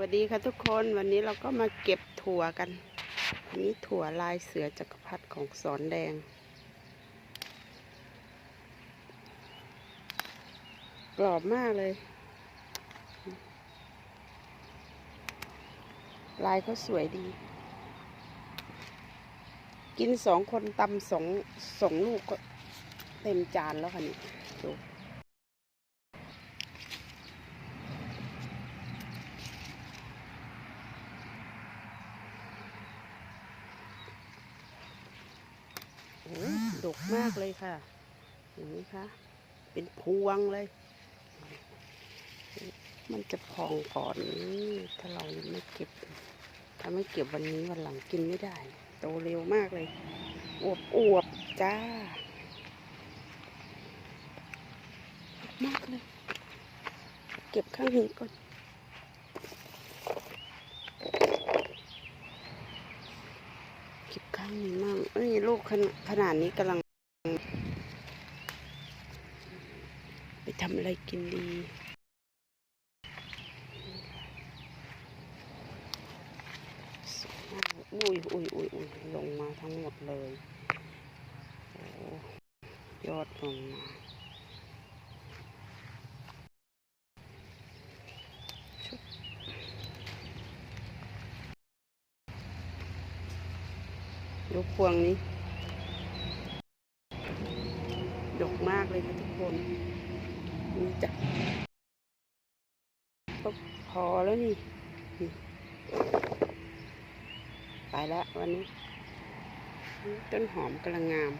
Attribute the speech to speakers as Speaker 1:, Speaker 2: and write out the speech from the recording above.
Speaker 1: วัสดีค่ะทุกคนวันนี้เราก็มาเก็บถั่วกันอันนี้ถั่วลายเสือจักรพรรดิของสอนแดง กรอบมากเลย ลายเขาสวยดี กินสองคนตำสองสองลูกก็เต็มจานแล้วค่ะนี่ดู ดกมากเลยค่ะเห็นไหมคะ เป็นพวงเลย มันจะพองก่อนถ้าเรายังไม่เก็บ ถ้าไม่เก็บวันนี้วันหลังกินไม่ได้ โตเร็วมากเลย อวบอวบจ้า มากเลย เก็บข้างนี้ก่อน เก็ บข้างนี้มั่งเอ้ยลูกขนขนาดนี้กำลัง ไปทำอะไรกินดีอุ้ยอุ้ยอุ้ยอุ้ยลงมาทั้งหมดเลยโอ้ยอดลงมา ยกพวงนี้ ดกมากเลยค่ะทุกคนนี่จะก็พอแล้วนี่นี่ ไปแล้ววันนี้ ต้นหอมกำลังงาม